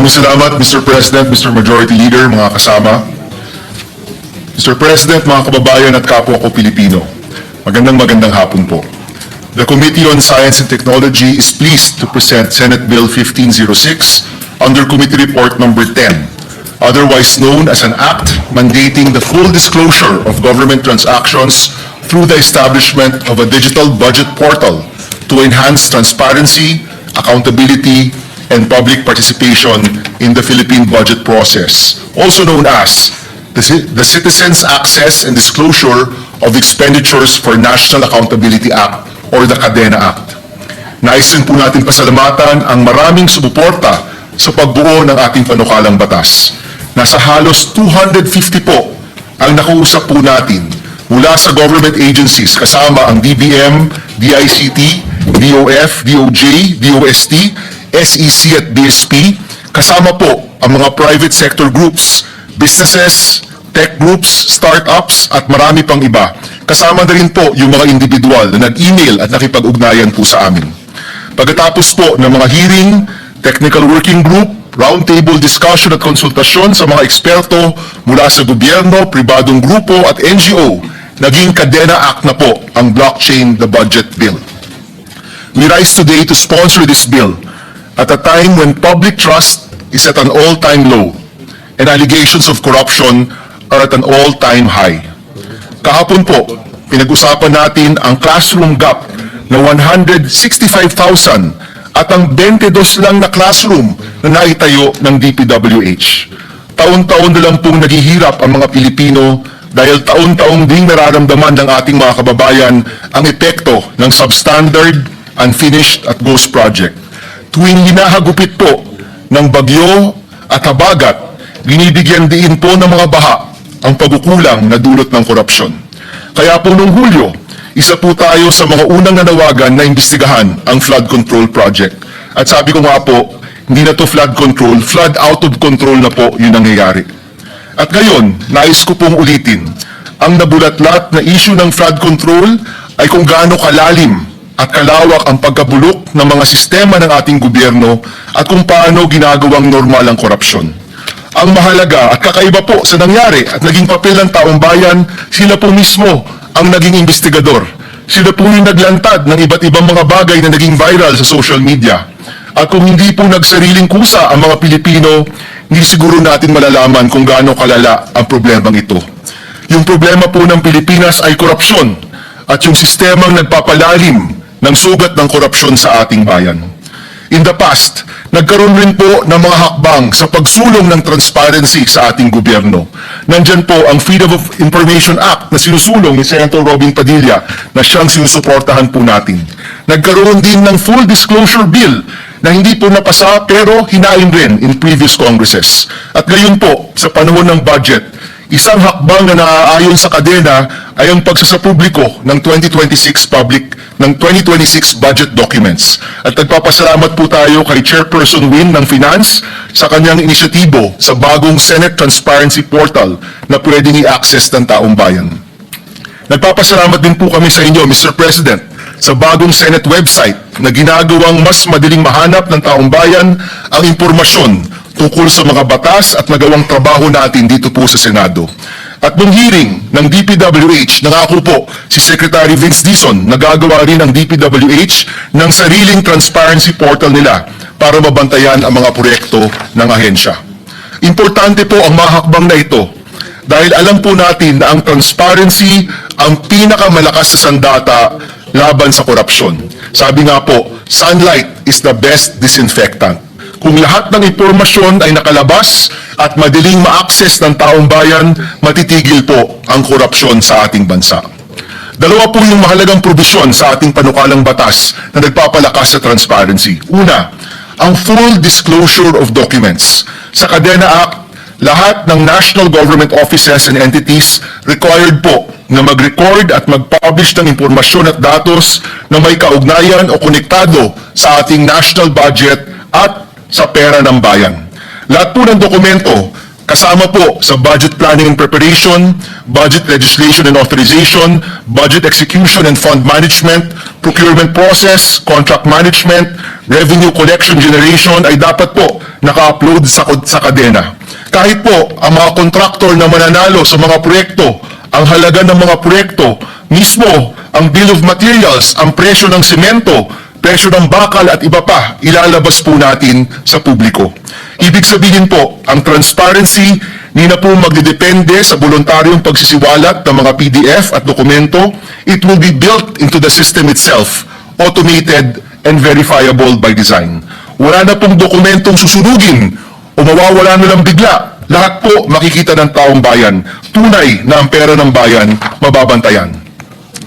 Maraming salamat, Mr. President, Mr. Majority Leader, mga kasama. Mr. President, mga kababayan at kapwa ko Pilipino, magandang magandang hapon po. The Committee on Science and Technology is pleased to present Senate Bill 1506 under Committee Report Number 10, otherwise known as an act mandating the full disclosure of government transactions through the establishment of a digital budget portal to enhance transparency, accountability, and public participation in the Philippine budget process, also known as the the Citizens Access and Disclosure of Expenditures for National Accountability Act or the CADENA Act. Nais rin po natin pasalamatan ang maraming sumuporta sa pagbuo ng ating panukalang batas. Nasa halos 250 po ang nakausap po natin mula sa government agencies kasama ang DBM, DICT, DOF, DOJ, DOST, SEC at BSP, kasama po ang mga private sector groups, businesses, tech groups, startups, at marami pang iba. Kasama na rin po yung mga individual na nag-email at nakipag-ugnayan po sa amin. Pagkatapos po ng mga hearing, technical working group, roundtable discussion at konsultasyon sa mga eksperto mula sa gobyerno, pribadong grupo at NGO, naging Kadena Act na po ang Blockchain the Budget Bill. We rise today to sponsor this bill at a time when public trust is at an all-time low and allegations of corruption are at an all-time high. Kahapon po, pinag-usapan natin ang classroom gap na 165,000 at ang 22 lang na classroom na naitayo ng DPWH. Taon-taon na lang pong naghihirap ang mga Pilipino dahil taon-taong ding nararamdaman ng ating mga kababayan ang epekto ng substandard, unfinished at ghost project. Tuwing hinahagupit po ng bagyo at habagat, binibigyan din po ng mga baha ang pagkukulang na dulot ng korupsyon. Kaya po noong Hulyo, isa po tayo sa mga unang nanawagan na imbestigahan ang flood control project. At sabi ko nga po, hindi na to flood control, flood out of control na po yung nangyayari. At ngayon, nais ko pong ulitin, ang nabulatlat na issue ng flood control ay kung gaano kalalim at kalawak ang pagkabulok ng mga sistema ng ating gobyerno at kung paano ginagawang normal ang korupsyon. Ang mahalaga at kakaiba po sa nangyari at naging papel ng taong bayan, sila po mismo ang naging investigador. Sila po yung naglantad ng iba't ibang mga bagay na naging viral sa social media. At kung hindi po nagsariling kusa ang mga Pilipino, hindi siguro natin malalaman kung gaano kalala ang problemang ito. Yung problema po ng Pilipinas ay korupsyon at yung sistemang nagpapalalim ng sugat ng korupsyon sa ating bayan. In the past, nagkaroon rin po ng mga hakbang sa pagsulong ng transparency sa ating gobyerno. Nandyan po ang Freedom of Information Act na sinusulong ni Senator Robin Padilla na siyang sinusuportahan po natin. Nagkaroon din ng Full Disclosure Bill na hindi po napasa pero hinain rin in previous Congresses. At ngayon po, sa panahon ng budget, Isang hakbang na naaayon sa kadena ay ang pagsasapubliko ng 2026 public ng 2026 budget documents. At nagpapasalamat po tayo kay Chairperson Win ng Finance sa kanyang inisyatibo sa bagong Senate Transparency Portal na pwedeng i-access ng taong bayan. Nagpapasalamat din po kami sa inyo, Mr. President, sa bagong Senate website na ginagawang mas madaling mahanap ng taong bayan ang impormasyon tungkol sa mga batas at nagawang trabaho natin dito po sa Senado. At nung hearing ng DPWH, nangako po si Secretary Vince Dizon na gagawa rin ng DPWH ng sariling transparency portal nila para mabantayan ang mga proyekto ng ahensya. Importante po ang mga hakbang na ito dahil alam po natin na ang transparency ang pinakamalakas na sandata laban sa korupsyon. Sabi nga po, sunlight is the best disinfectant. Kung lahat ng impormasyon ay nakalabas at madaling ma-access ng taong bayan, matitigil po ang korupsyon sa ating bansa. Dalawa po yung mahalagang probisyon sa ating panukalang batas na nagpapalakas sa transparency. Una, ang full disclosure of documents. Sa Kadena Act, lahat ng national government offices and entities required po na mag-record at mag-publish ng impormasyon at datos na may kaugnayan o konektado sa ating national budget at sa pera ng bayan. Lahat po ng dokumento, Kasama po sa budget planning and preparation, budget legislation and authorization, budget execution and fund management, procurement process, contract management, revenue collection generation ay dapat po naka-upload sa, sa kadena. Kahit po ang mga kontraktor na mananalo sa mga proyekto, ang halaga ng mga proyekto, mismo ang bill of materials, ang presyo ng semento, presyo ng bakal at iba pa, ilalabas po natin sa publiko. Ibig sabihin po, ang transparency, ni na po magdidepende sa voluntaryong pagsisiwalat ng mga PDF at dokumento, it will be built into the system itself, automated and verifiable by design. Wala na pong dokumentong susunugin o mawawala na lang bigla. Lahat po makikita ng taong bayan. Tunay na ang pera ng bayan mababantayan.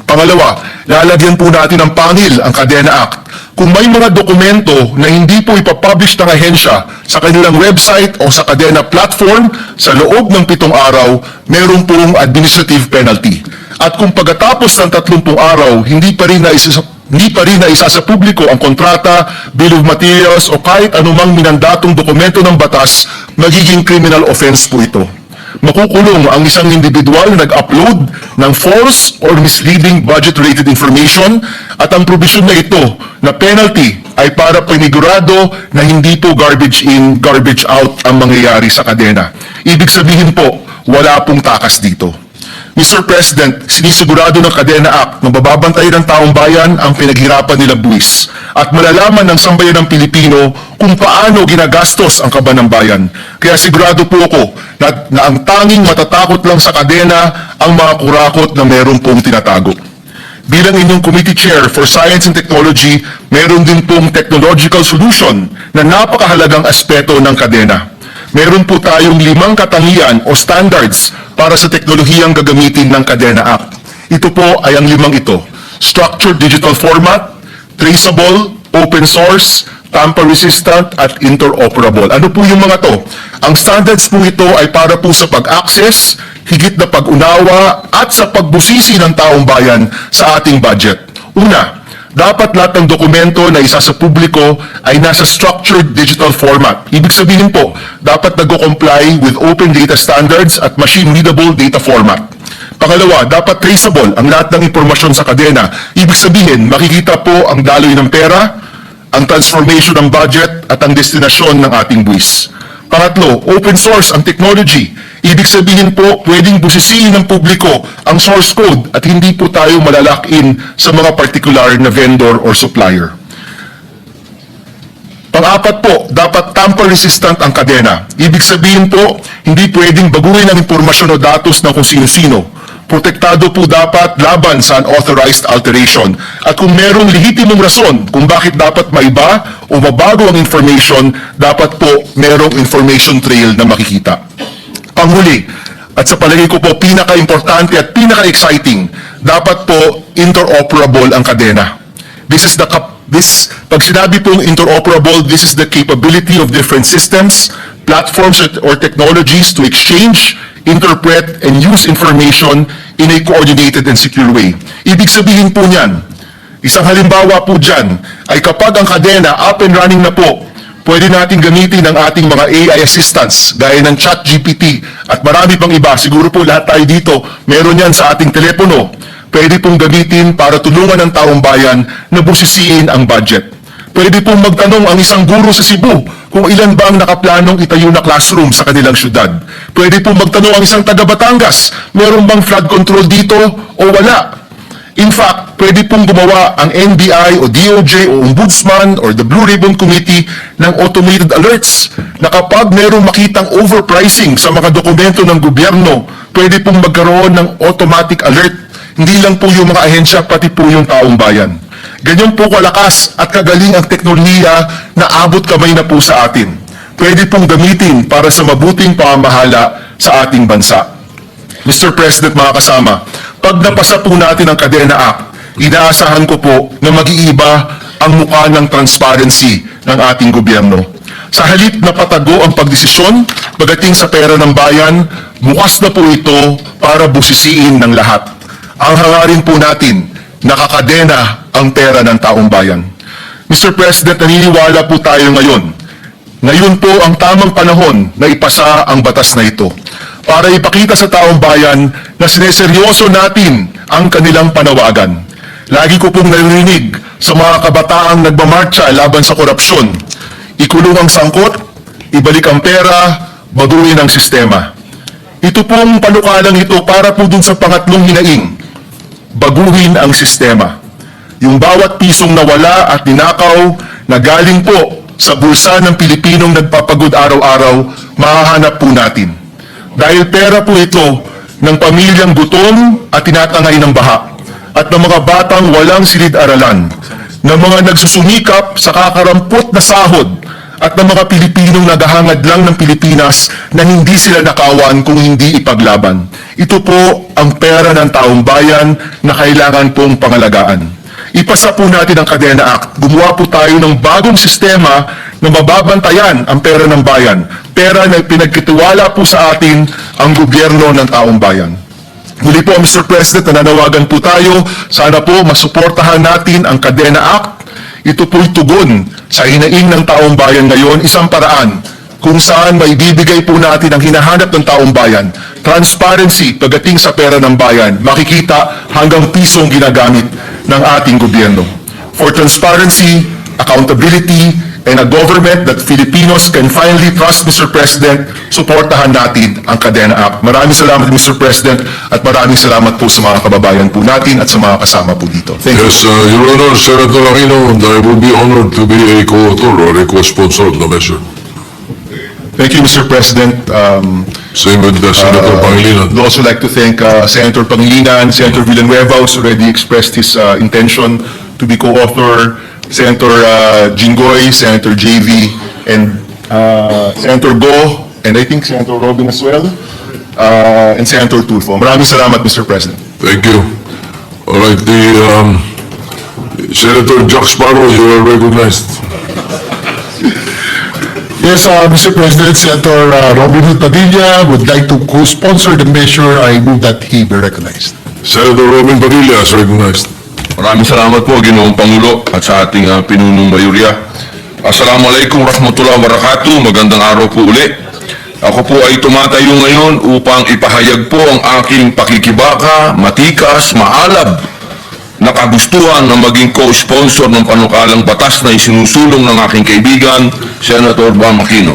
Pangalawa, lalagyan po natin ng pangil ang Kadena Act. Kung may mga dokumento na hindi po ipapublish ng ahensya sa kanilang website o sa Kadena platform sa loob ng pitong araw, meron pong administrative penalty. At kung pagkatapos ng 30 araw, hindi pa rin naisa hindi pa rin naisa sa publiko ang kontrata, bill of materials o kahit anumang minandatong dokumento ng batas, magiging criminal offense po ito makukulong ang isang individual na nag-upload ng false or misleading budget-related information at ang provision na ito na penalty ay para panigurado na hindi po garbage in, garbage out ang mangyayari sa kadena. Ibig sabihin po, wala pong takas dito. Mr. President, sinisigurado ng Kadena Act na mababantay ng taong bayan ang pinaghirapan nila buwis at malalaman ng sambayan ng Pilipino kung paano ginagastos ang kaba ng bayan. Kaya sigurado po ako na, na ang tanging matatakot lang sa kadena ang mga kurakot na meron pong tinatago. Bilang inyong Committee Chair for Science and Technology, meron din pong technological solution na napakahalagang aspeto ng kadena. Meron po tayong limang katangian o standards para sa teknolohiyang gagamitin ng Kadena Act. Ito po ay ang limang ito. Structured digital format, traceable, open source, tamper-resistant, at interoperable. Ano po yung mga to? Ang standards po ito ay para po sa pag-access, higit na pag-unawa, at sa pagbusisi ng taong bayan sa ating budget. Una, dapat lahat ng dokumento na isa sa publiko ay nasa structured digital format. Ibig sabihin po, dapat nag-comply with open data standards at machine-readable data format. Pangalawa, dapat traceable ang lahat ng impormasyon sa kadena. Ibig sabihin, makikita po ang daloy ng pera, ang transformation ng budget at ang destinasyon ng ating buwis. Pangatlo, open source ang technology. Ibig sabihin po, pwedeng busisiin ng publiko ang source code at hindi po tayo malalock in sa mga particular na vendor or supplier. Pang-apat po, dapat tamper-resistant ang kadena. Ibig sabihin po, hindi pwedeng baguhin ang impormasyon o datos ng kung sino-sino. Protektado po dapat laban sa unauthorized alteration. At kung merong lehitimong rason kung bakit dapat maiba o mabago ang information, dapat po merong information trail na makikita. Panghuli, at sa palagay ko po pinaka-importante at pinaka-exciting, dapat po interoperable ang kadena. This is the this pag sinabi pong interoperable, this is the capability of different systems, platforms at- or technologies to exchange, interpret, and use information in a coordinated and secure way. Ibig sabihin po niyan, isang halimbawa po dyan, ay kapag ang kadena up and running na po, pwede natin gamitin ang ating mga AI assistants gaya ng ChatGPT at marami pang iba. Siguro po lahat tayo dito, meron yan sa ating telepono. Pwede pong gamitin para tulungan ang taong bayan na busisiin ang budget. Pwede pong magtanong ang isang guro sa Cebu kung ilan ba ang nakaplanong itayo na classroom sa kanilang syudad. Pwede pong magtanong ang isang taga Batangas, meron bang flood control dito o wala? In fact, pwede pong gumawa ang NBI o DOJ o Ombudsman or the Blue Ribbon Committee ng automated alerts na kapag merong makitang overpricing sa mga dokumento ng gobyerno, pwede pong magkaroon ng automatic alert. Hindi lang po yung mga ahensya, pati po yung taong bayan. Ganyan po kalakas at kagaling ang teknolohiya na abot kamay na po sa atin. Pwede pong gamitin para sa mabuting pamamahala sa ating bansa. Mr. President, mga kasama, pag napasa po natin ang Kadena Act, inaasahan ko po na mag-iiba ang mukha ng transparency ng ating gobyerno. Sa halip na patago ang pagdesisyon pagdating sa pera ng bayan, bukas na po ito para busisiin ng lahat. Ang hangarin po natin, nakakadena ang pera ng taong bayan. Mr. President, naniniwala po tayo ngayon Ngayon po ang tamang panahon na ipasa ang batas na ito para ipakita sa taong bayan na sineseryoso natin ang kanilang panawagan. Lagi ko pong narinig sa mga kabataang nagmamarcha laban sa korupsyon. Ikulong ang sangkot, ibalik ang pera, baguhin ang sistema. Ito pong panukalang ito para po dun sa pangatlong hinaing, baguhin ang sistema. Yung bawat pisong nawala at ninakaw na galing po sa bulsa ng Pilipinong nagpapagod araw-araw, mahahanap po natin. Dahil pera po ito ng pamilyang gutom at tinatangay ng baha at ng mga batang walang silid-aralan, ng mga nagsusumikap sa kakarampot na sahod at ng mga Pilipinong naghahangad lang ng Pilipinas na hindi sila nakawan kung hindi ipaglaban. Ito po ang pera ng taong bayan na kailangan pong pangalagaan. Ipasa po natin ang Kadena Act. Gumawa po tayo ng bagong sistema na mababantayan ang pera ng bayan. Pera na pinagkitiwala po sa atin ang gobyerno ng taong bayan. Muli po, Mr. President, nananawagan po tayo. Sana po masuportahan natin ang Kadena Act. Ito po'y tugon sa hinaing ng taong bayan ngayon, isang paraan kung saan maibibigay po natin ang hinahanap ng taong bayan. Transparency pagdating sa pera ng bayan, makikita hanggang pisong ginagamit ng ating gobyerno. For transparency, accountability, and a government that Filipinos can finally trust, Mr. President, suportahan natin ang Kadena Act. Maraming salamat, Mr. President, at maraming salamat po sa mga kababayan po natin at sa mga kasama po dito. Thank you. Yes, uh, Your Honor, Senator Aquino, and I will be honored to be a co-author or a co-sponsor of the measure. Thank you, Mr. President. Um, Same with uh, Senator Pangilinan. I'd also like to thank uh, Senator Pangilinan, Senator Villanueva, who's already expressed his uh, intention to be co-author, Senator uh, Jinggoy, Senator JV, and uh, Senator Go, and I think Senator Robin as well, uh, and Senator Tulfo. Maraming salamat, Mr. President. Thank you. All right, the, um, Senator Jack Sparrow, you are recognized. Yes, uh, Mr. President, Senator uh, Robin Hood Padilla would like to co-sponsor the measure. I move that he be recognized. Senator Robin Padilla is recognized. Maraming salamat po, Ginoong Pangulo, at sa ating ah, pinunong mayurya. Assalamualaikum warahmatullahi wabarakatuh. Magandang araw po uli. Ako po ay tumatayo ngayon upang ipahayag po ang aking pakikibaka, matikas, maalab na kagustuhan na maging co-sponsor ng panukalang batas na isinusulong ng aking kaibigan, Senator Juan Aquino.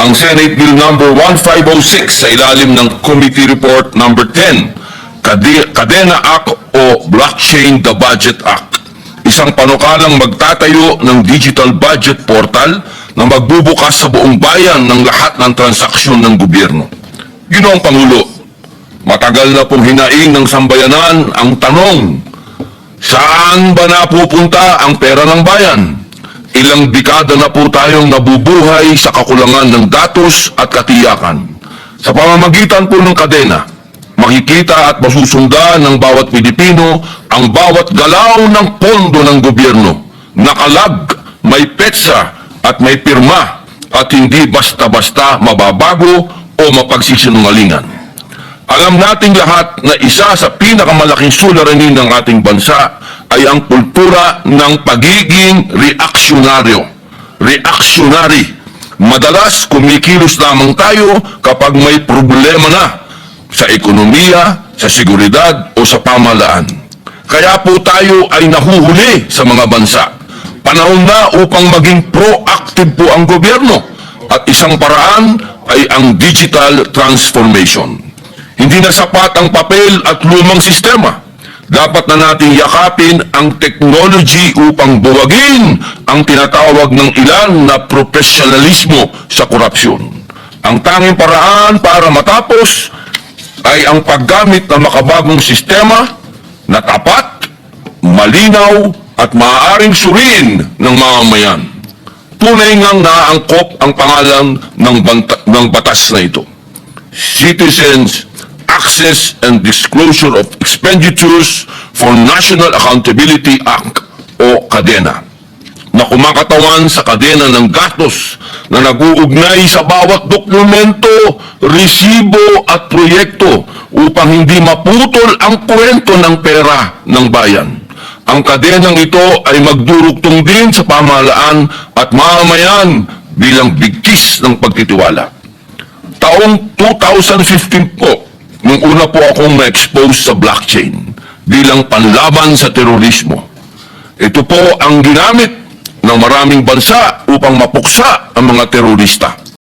Ang Senate Bill number 1506 sa ilalim ng Committee Report number 10, Kade- Kadena Act o Blockchain the Budget Act. Isang panukalang magtatayo ng digital budget portal na magbubukas sa buong bayan ng lahat ng transaksyon ng gobyerno. Ginoong Pangulo, matagal na pong hinaing ng sambayanan ang tanong, Saan ba napupunta ang pera ng bayan? Ilang dekada na po tayong nabubuhay sa kakulangan ng datos at katiyakan. Sa pamamagitan po ng kadena, makikita at masusundan ng bawat Pilipino ang bawat galaw ng pondo ng gobyerno. Nakalag, may petsa at may pirma at hindi basta-basta mababago o mapagsisinungalingan. Alam nating lahat na isa sa pinakamalaking suliranin ng ating bansa ay ang kultura ng pagiging reaksyonaryo. Reaksyonary. Madalas kumikilos lamang tayo kapag may problema na sa ekonomiya, sa seguridad o sa pamalaan. Kaya po tayo ay nahuhuli sa mga bansa. Panahon na upang maging proactive po ang gobyerno at isang paraan ay ang digital transformation. Hindi na sapat ang papel at lumang sistema. Dapat na nating yakapin ang technology upang buwagin ang tinatawag ng ilan na profesionalismo sa korupsyon. Ang tanging paraan para matapos ay ang paggamit ng makabagong sistema na tapat, malinaw at maaaring suriin ng mamamayan. Tunay ngang naangkop ang pangalan ng, banta- ng batas na ito. Citizens Access and Disclosure of Expenditures for National Accountability Act o KADENA na kumakatawan sa kadena ng gastos na nag-uugnay sa bawat dokumento, resibo at proyekto upang hindi maputol ang kwento ng pera ng bayan. Ang kadenang ito ay magdurugtong din sa pamahalaan at mamamayan bilang bigkis ng pagtitiwala. Taong 2015 po, nung una po akong na-expose sa blockchain bilang panlaban sa terorismo. Ito po ang ginamit ng maraming bansa upang mapuksa ang mga terorista.